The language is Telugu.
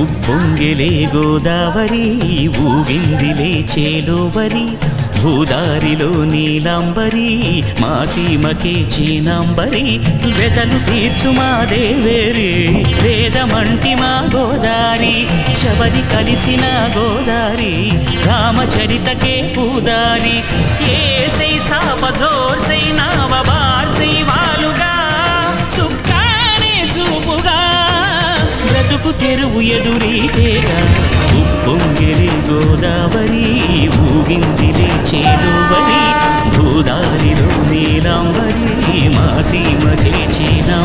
ఉప్పొంగిలే గోదావరి ఊగిందిలే చేలోవరి భూదారిలో నీలాంబరి మా సీమకే చీనాంబరి వెదలు తీర్చు మా దేవేరి వేదమంటి మా గోదారి శబరి కలిసిన గోదారి రామచరితకే పూదారి ఏ బ్రతుకు తెరువు ఎదురీతేగా. ఉప్పొంగిరి గోదావరి ఊగిందిలే చేరువరి భూదారిలో నీలాంబరి మా సీమ చేచినా